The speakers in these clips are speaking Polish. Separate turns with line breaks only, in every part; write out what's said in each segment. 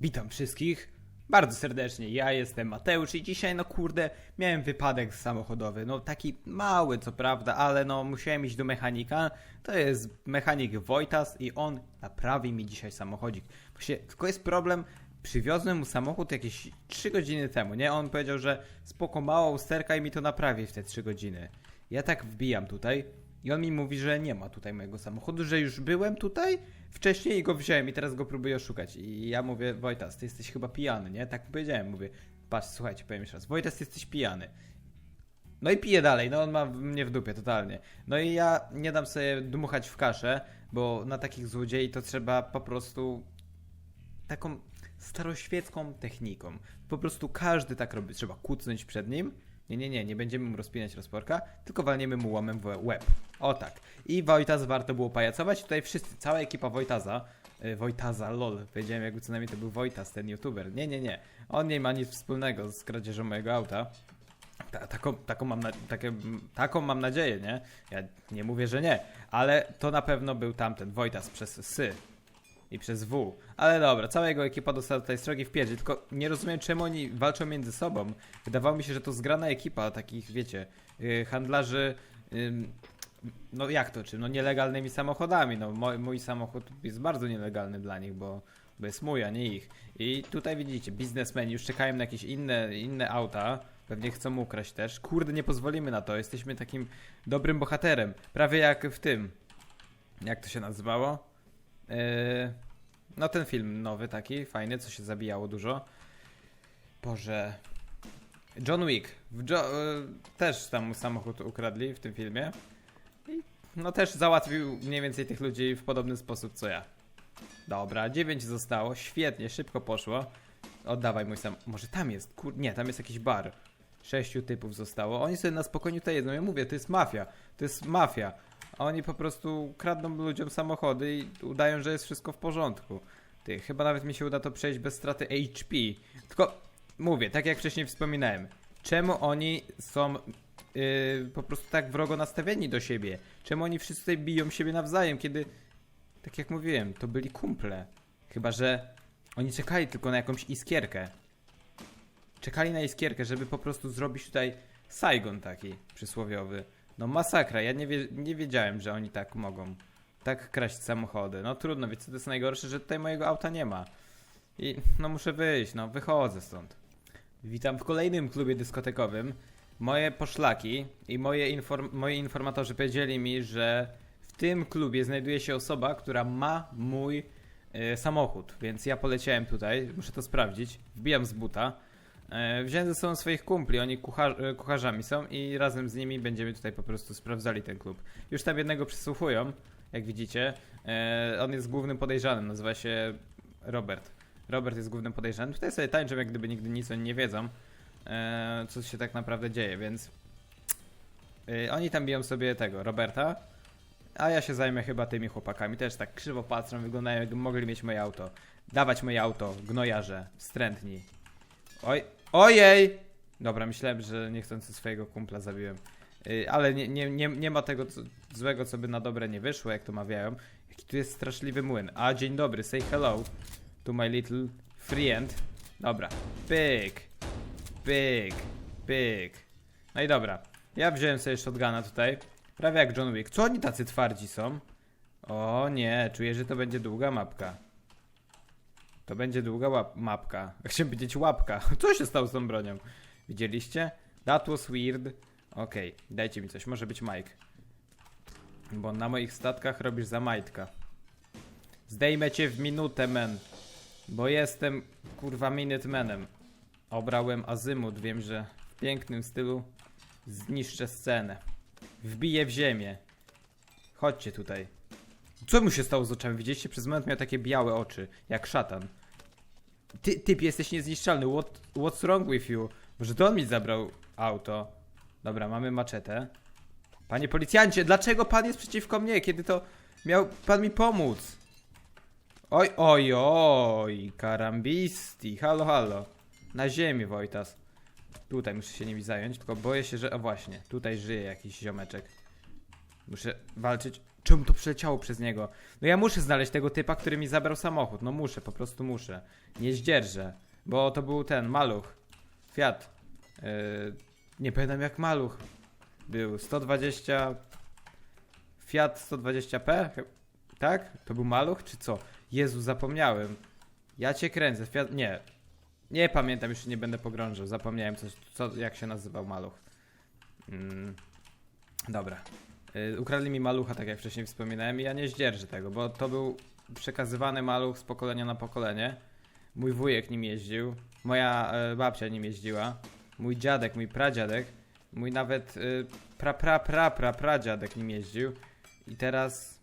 Witam wszystkich bardzo serdecznie. Ja jestem Mateusz i dzisiaj, no kurde, miałem wypadek samochodowy. No taki mały, co prawda, ale no musiałem iść do mechanika. To jest mechanik Wojtas i on naprawi mi dzisiaj samochodzik. Właśnie, tylko jest problem. Przywiozłem mu samochód jakieś 3 godziny temu, nie? On powiedział, że spoko mała usterka i mi to naprawi w te 3 godziny. Ja tak wbijam tutaj i on mi mówi, że nie ma tutaj mojego samochodu, że już byłem tutaj wcześniej i go wziąłem i teraz go próbuję oszukać. I ja mówię, Wojtas, ty jesteś chyba pijany, nie? Tak powiedziałem, mówię, patrz, słuchajcie, powiem jeszcze raz, Wojtas, ty jesteś pijany. No i piję dalej, no on ma mnie w dupie totalnie. No i ja nie dam sobie dmuchać w kaszę, bo na takich złodziei to trzeba po prostu taką staroświecką techniką. Po prostu każdy tak robi. Trzeba kucnąć przed nim. Nie, nie, nie, nie będziemy mu rozpinać rozporka, tylko walniemy mu łomem w łeb. O tak. I Wojtaz warto było pajacować. Tutaj wszyscy, cała ekipa Wojtaza, y, Wojtaza, lol, powiedziałem jakby co najmniej to był Wojtas, ten youtuber. Nie, nie, nie. On nie ma nic wspólnego z kradzieżą mojego auta. Ta, taką, taką, mam na, takie, taką mam nadzieję, nie? Ja nie mówię, że nie, ale to na pewno był tamten Wojtas przez sy i przez W. Ale dobra, cała jego ekipa dostała tutaj strogi w pierdzie, tylko nie rozumiem czemu oni walczą między sobą. Wydawało mi się, że to zgrana ekipa takich, wiecie, yy, handlarzy, ym, no jak to, czy no nielegalnymi samochodami. No mój, mój samochód jest bardzo nielegalny dla nich, bo, bo jest mój, a nie ich. I tutaj widzicie, biznesmeni już czekają na jakieś inne, inne auta. Pewnie chcą ukraść też. Kurde, nie pozwolimy na to. Jesteśmy takim dobrym bohaterem. Prawie jak w tym. Jak to się nazywało? Yy, no ten film nowy taki, fajny, co się zabijało dużo. Boże. John Wick. Jo yy, też tam samochód ukradli w tym filmie. I no też załatwił mniej więcej tych ludzi w podobny sposób co ja. Dobra, 9 zostało, świetnie, szybko poszło. Oddawaj mój sam. Może tam jest, kur... Nie, tam jest jakiś bar. Sześciu typów zostało. Oni sobie na spokojnie tutaj jedzą. Ja mówię, to jest mafia. To jest mafia. A oni po prostu kradną ludziom samochody i udają, że jest wszystko w porządku. Ty, chyba nawet mi się uda to przejść bez straty HP. Tylko mówię, tak jak wcześniej wspominałem, czemu oni są yy, po prostu tak wrogo nastawieni do siebie? Czemu oni wszyscy biją siebie nawzajem, kiedy, tak jak mówiłem, to byli kumple. Chyba, że oni czekali tylko na jakąś iskierkę. Czekali na iskierkę, żeby po prostu zrobić tutaj Saigon taki przysłowiowy. No masakra, ja nie, wie, nie wiedziałem, że oni tak mogą. Tak kraść samochody. No trudno, wiecie co to jest najgorsze, że tutaj mojego auta nie ma. I no muszę wyjść, no wychodzę stąd. Witam w kolejnym klubie dyskotekowym. Moje poszlaki i moje inform moi informatorzy powiedzieli mi, że w tym klubie znajduje się osoba, która ma mój y, samochód, więc ja poleciałem tutaj, muszę to sprawdzić. Wbijam z buta. E, Wziąłem ze sobą swoich kumpli, oni kuchar e, kucharzami są i razem z nimi będziemy tutaj po prostu sprawdzali ten klub. Już tam jednego przysłuchują, jak widzicie. E, On jest głównym podejrzanym, nazywa się Robert. Robert jest głównym podejrzanym. Tutaj sobie tańczą, jak gdyby nigdy nic oni nie wiedzą, co się tak naprawdę dzieje, więc oni tam biją sobie tego, Roberta, a ja się zajmę chyba tymi chłopakami. Też tak krzywo patrzą, wyglądają jakby mogli mieć moje auto. Dawać moje auto, gnojarze, wstrętni. Oj, ojej! Dobra, myślałem, że niechcący swojego kumpla zabiłem. Yy, ale nie, nie, nie, nie ma tego co, złego, co by na dobre nie wyszło, jak to mawiają. Jaki tu jest straszliwy młyn. A, dzień dobry, say hello to my little friend. Dobra, pyk, pyk, pyk. No i dobra, ja wziąłem sobie shotguna tutaj. Prawie jak John Wick. Co oni tacy twardzi są? O nie, czuję, że to będzie długa mapka. To będzie długa łap mapka. Chciałem powiedzieć łapka. Co się stało z tą bronią? Widzieliście? That was weird. Okej, dajcie mi coś. Może być Mike. Bo na moich statkach robisz za majtka. Zdejmę cię w minutę, men. Bo jestem, kurwa, minutemanem. Obrałem azymut. Wiem, że w pięknym stylu zniszczę scenę. Wbiję w ziemię. Chodźcie tutaj. Co mu się stało z oczami? Widzieliście? Przez moment miał takie białe oczy, jak szatan. Ty, typ, jesteś niezniszczalny. What, what's wrong with you? Może to on mi zabrał auto. Dobra, mamy maczetę. Panie policjancie, dlaczego pan jest przeciwko mnie, kiedy to miał pan mi pomóc? Oj, oj, oj, karambisti. Halo, halo. Na ziemi, Wojtas. Tutaj muszę się nimi zająć, tylko boję się, że... O właśnie, tutaj żyje jakiś ziomeczek. Muszę walczyć. Czemu to przeleciało przez niego? No ja muszę znaleźć tego typa, który mi zabrał samochód. No muszę, po prostu muszę. Nie zdzierżę. Bo to był ten, maluch. Fiat. Yy, nie pamiętam jak maluch. Był 120... Fiat 120p? Chy- Tak? To był maluch, czy co? Jezu, zapomniałem. Ja cię kręcę. Fiat... Nie. Nie pamiętam, już nie będę pogrążał. Zapomniałem, coś, co, jak się nazywał maluch. Mm. Dobra. Y, ukradli mi malucha, tak jak wcześniej wspominałem, i ja nie zdzierżę tego, bo to był przekazywany maluch z pokolenia na pokolenie. Mój wujek nim jeździł, moja e, babcia nim jeździła, mój dziadek, mój pradziadek, mój nawet y, pra pra pra pra pradziadek nim jeździł. I teraz,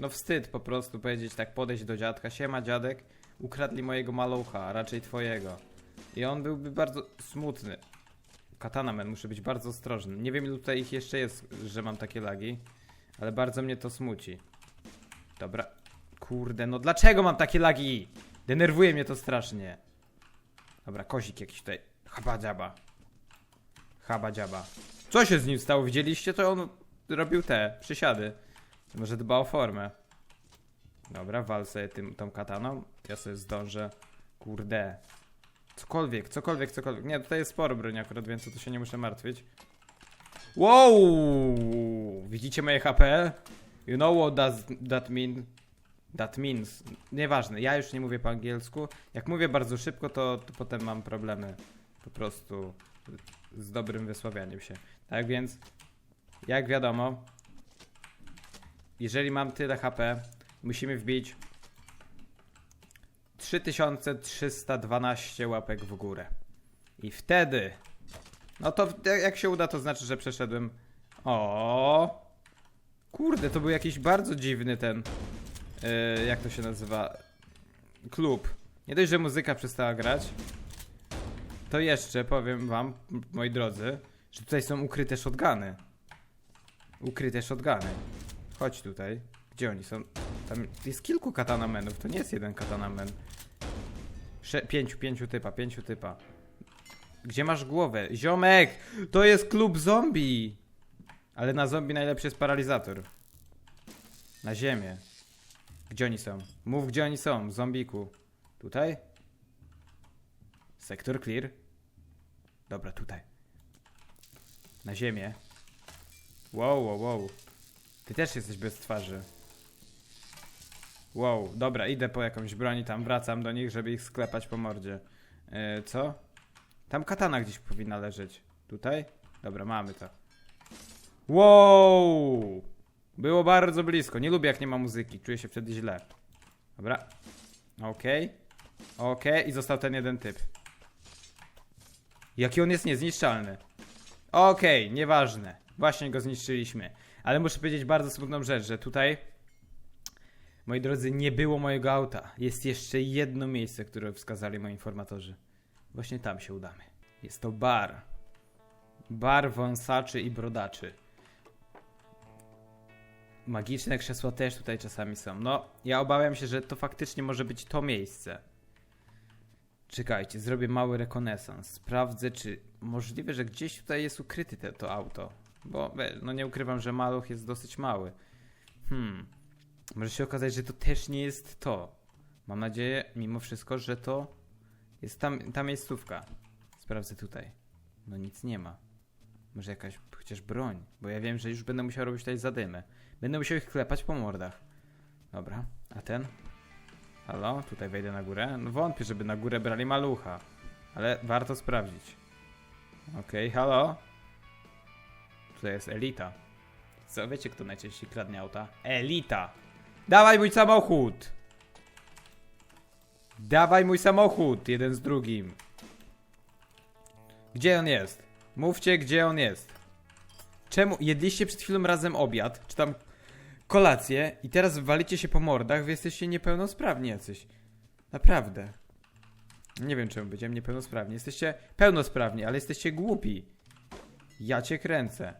no wstyd po prostu powiedzieć tak, podejść do dziadka, siema dziadek, ukradli mojego malucha, a raczej twojego. I on byłby bardzo smutny. Katana Man, muszę być bardzo ostrożny. Nie wiem ilu tutaj ich jeszcze jest, że mam takie lagi, ale bardzo mnie to smuci. Dobra. Kurde, no dlaczego mam takie lagi? Denerwuje mnie to strasznie. Dobra, kozik jakiś tutaj. Haba dziaba. Haba dziaba. Co się z nim stało? Widzieliście to? On robił te przysiady. Może dba o formę. Dobra, wal sobie tym, tą kataną. Ja sobie zdążę. Kurde. Cokolwiek, cokolwiek, cokolwiek. Nie, tutaj jest sporo broni akurat, więc to się nie muszę martwić. Wow! Widzicie moje HP? You know what does that mean? That means. Nieważne, ja już nie mówię po angielsku. Jak mówię bardzo szybko, to, to potem mam problemy po prostu z dobrym wysławianiem się. Tak więc, jak wiadomo, jeżeli mam tyle HP, musimy wbić 3312 łapek w górę. I wtedy. No to jak się uda, to znaczy, że przeszedłem. O. Kurde, to był jakiś bardzo dziwny ten. Yy, jak to się nazywa? Klub. Nie dość, że muzyka przestała grać. To jeszcze powiem wam, moi drodzy, że tutaj są ukryte shotguny. Ukryte shotguny. Chodź tutaj. Gdzie oni są? Tam jest kilku katana menów, to nie jest jeden katana men. Sze pięciu, pięciu typa, pięciu typa. Gdzie masz głowę? Ziomek! To jest klub zombie! Ale na zombie najlepszy jest paralizator. Na ziemię. Gdzie oni są? Mów gdzie oni są, zombiku. Tutaj? Sektor clear. Dobra, tutaj. Na ziemię. Wow, wow, wow. Ty też jesteś bez twarzy. Wow, dobra, idę po jakąś broń i tam wracam do nich, żeby ich sklepać po mordzie. Yy, co? Tam katana gdzieś powinna leżeć. Tutaj? Dobra, mamy to. Wow! Było bardzo blisko. Nie lubię jak nie ma muzyki. Czuję się wtedy źle. Dobra. Okej. Okej. I został ten jeden typ. Jaki on jest niezniszczalny. Okej, nieważne. Właśnie go zniszczyliśmy. Ale muszę powiedzieć bardzo smutną rzecz, że tutaj Moi drodzy, nie było mojego auta. Jest jeszcze jedno miejsce, które wskazali moi informatorzy. Właśnie tam się udamy. Jest to bar. Bar wąsaczy i brodaczy. Magiczne krzesła też tutaj czasami są. No, ja obawiam się, że to faktycznie może być to miejsce. Czekajcie, zrobię mały rekonesans. Sprawdzę, czy możliwe, że gdzieś tutaj jest ukryte te, to auto. Bo, no nie ukrywam, że maluch jest dosyć mały. Hmm. Może się okazać, że to też nie jest to. Mam nadzieję, mimo wszystko, że to jest tam, ta miejscówka. Sprawdzę tutaj. No nic nie ma. Może jakaś chociaż broń, bo ja wiem, że już będę musiał robić tutaj zadymy. Będę musiał ich klepać po mordach. Dobra, a ten? Halo, tutaj wejdę na górę. No wątpię, żeby na górę brali malucha. Ale warto sprawdzić. Okej, halo? Tutaj jest elita. Co, wiecie kto najczęściej kradnie auta? Elita! Dawaj mój samochód! Dawaj mój samochód, jeden z drugim. Gdzie on jest? Mówcie, gdzie on jest. Czemu jedliście przed chwilą razem obiad, czy tam kolację i teraz walicie się po mordach, wy jesteście niepełnosprawni jacyś. Naprawdę. Nie wiem czemu będziemy niepełnosprawni. Jesteście pełnosprawni, ale jesteście głupi. Ja cię kręcę.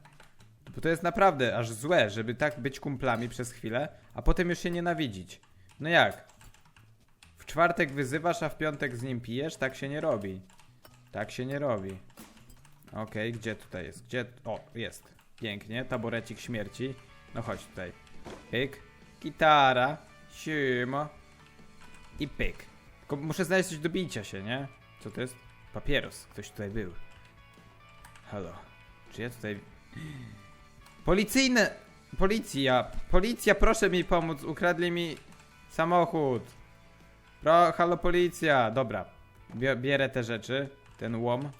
Bo to jest naprawdę aż złe, żeby tak być kumplami przez chwilę, a potem już się nienawidzić. No jak? W czwartek wyzywasz, a w piątek z nim pijesz? Tak się nie robi. Tak się nie robi. Okej, gdzie tutaj jest? Gdzie? O, jest. Pięknie, taborecik śmierci. No chodź tutaj. Pyk. Gitara. Siema. I pyk. Tylko muszę znaleźć coś do bicia się, nie? Co to jest? Papieros. Ktoś tutaj był. Halo. Czy ja tutaj... Policyjne... Policja. Policja, proszę mi pomóc. Ukradli mi samochód. Pro, halo policja. Dobra. Bie- Bierę te rzeczy. Ten łom.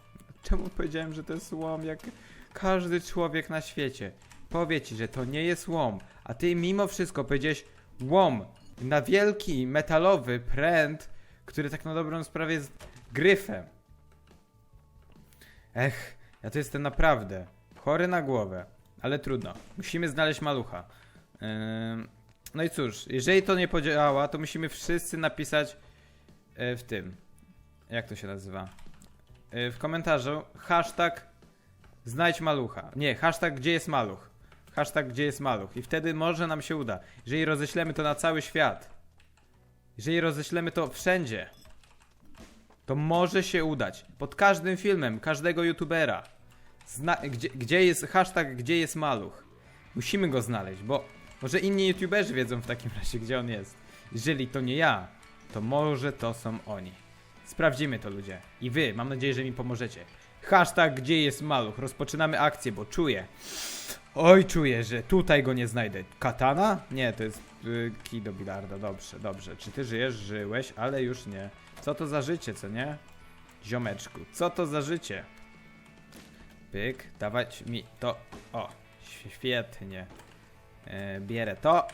Czemu powiedziałem, że to jest łom, jak każdy człowiek na świecie powie ci, że to nie jest łom, a ty mimo wszystko powiedziałeś łom na wielki metalowy pręt, który tak na dobrą sprawę jest gryfem. Ech, ja to jestem naprawdę chory na głowę, ale trudno. Musimy znaleźć malucha. No i cóż, jeżeli to nie podziała, to musimy wszyscy napisać e, w tym. Jak to się nazywa? E, W komentarzu hashtag znajdź malucha. Nie, hashtag gdzie jest maluch. Hashtag gdzie jest maluch. I wtedy może nam się uda. Jeżeli roześlemy to na cały świat. Jeżeli roześlemy to wszędzie. To może się udać. Pod każdym filmem, każdego youtubera. Zna gdzie, gdzie jest hashtag gdzie jest maluch. Musimy go znaleźć, bo może inni youtuberzy wiedzą w takim razie gdzie on jest. Jeżeli to nie ja, to może to są oni. Sprawdzimy to ludzie. I wy, mam nadzieję, że mi pomożecie. Hashtag gdzie jest maluch. Rozpoczynamy akcję, bo czuję. Oj, czuję, że tutaj go nie znajdę. Katana? Nie, to jest y, kij do bilarda. Dobrze, dobrze. Czy ty żyjesz? Żyłeś, ale już nie. Co to za życie, co nie? Ziomeczku, co to za życie? Pyk, dawać mi to. O, świetnie. E, bierę to.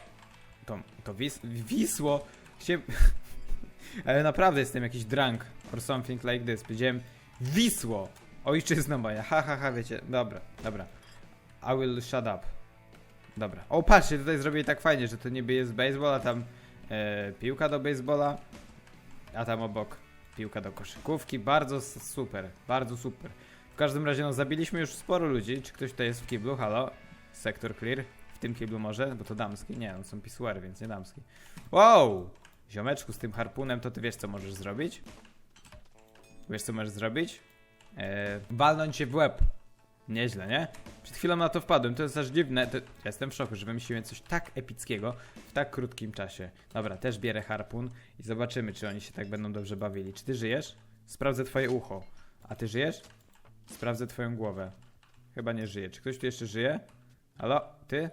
To, to wis wisło. Się... Ale naprawdę jestem jakiś drunk or something like this. Powiedziałem Wisło! Ojczyzna moja. Ha, ha, ha, wiecie. Dobra, dobra. I will shut up. Dobra. O, patrzcie, tutaj zrobili tak fajnie, że to niby jest baseball, a tam e, piłka do baseballa, a tam obok piłka do koszykówki. Bardzo super, bardzo super. Każdym razie, no, zabiliśmy już sporo ludzi. Czy ktoś tutaj jest w kiblu? Halo? Sektor clear. W tym kiblu może? Bo to damski? Nie, no są pisuary, więc nie damski. Wow! Ziomeczku, z tym harpunem to ty wiesz, co możesz zrobić? Wiesz, co możesz zrobić? Eee, walnąć się w łeb. Nieźle, nie? Przed chwilą na to wpadłem, to jest aż dziwne. To... Ja jestem w szoku, że wymyśliłem coś tak epickiego w tak krótkim czasie. Dobra, też bierę harpun i zobaczymy, czy oni się tak będą dobrze bawili. Czy ty żyjesz? Sprawdzę twoje ucho. A ty żyjesz? Sprawdzę twoją głowę. Chyba nie żyje. Czy ktoś tu jeszcze żyje? Halo? Ty?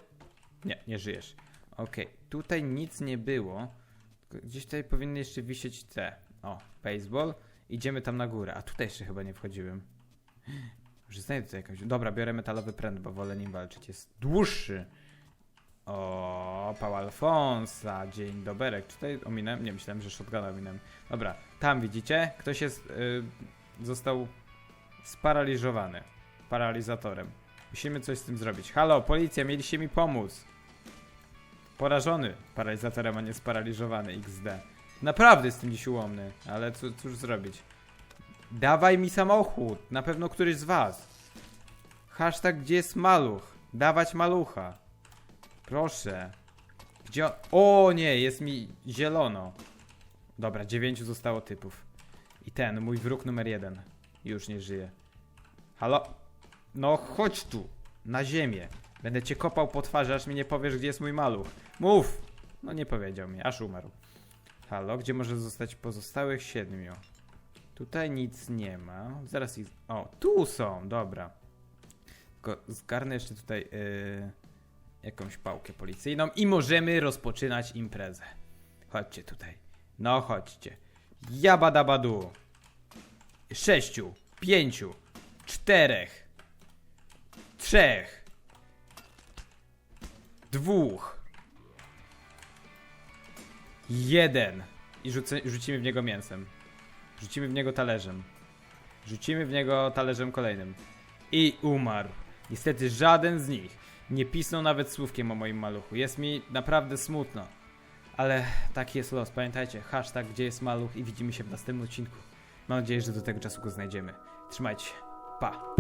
Nie, nie żyjesz. Okej, tutaj nic nie było. Gdzieś tutaj powinny jeszcze wisieć te. O, baseball. Idziemy tam na górę. A tutaj jeszcze chyba nie wchodziłem. Może znajdę tutaj jakąś. Dobra, biorę metalowy pręt, bo wolę nim walczyć. Jest dłuższy. O, Pał Alfonsa, dzień doberek. Czy tutaj ominąłem? Nie, myślałem, że shotguna ominąłem. Dobra, tam widzicie? Ktoś jest, y, został sparaliżowany. Paralizatorem. Musimy coś z tym zrobić. Halo, policja, mieliście mi pomóc. Porażony paralizatorem, a nie sparaliżowany XD. Naprawdę jestem dziś ułomny, ale co, cóż zrobić? Dawaj mi samochód, na pewno któryś z was. Hashtag gdzie jest maluch? Dawać malucha. Proszę. Gdzie on... O nie, jest mi zielono. Dobra, dziewięciu zostało typów. I ten, mój wróg numer jeden. Już nie żyje. Halo? No chodź tu, na ziemię. Będę cię kopał po twarzy, aż mi nie powiesz, gdzie jest mój maluch. Mów! No nie powiedział mi, aż umarł. Halo, gdzie może zostać pozostałych siedmiu? Tutaj nic nie ma. Zaraz ich... O, tu są, dobra. Tylko zgarnę jeszcze tutaj yy, jakąś pałkę policyjną i możemy rozpoczynać imprezę. Chodźcie tutaj. No chodźcie. Jabadabadu. Sześciu, pięciu, czterech, trzech, dwóch, jeden. I rzucę, rzucimy w niego mięsem. Rzucimy w niego talerzem. Rzucimy w niego talerzem kolejnym. I umarł. Niestety żaden z nich nie pisnął nawet słówkiem o moim maluchu. Jest mi naprawdę smutno. Ale taki jest los. Pamiętajcie, hashtag gdzie jest maluch i widzimy się w następnym odcinku. Mam nadzieję, że do tego czasu go znajdziemy. Trzymajcie się. Pa.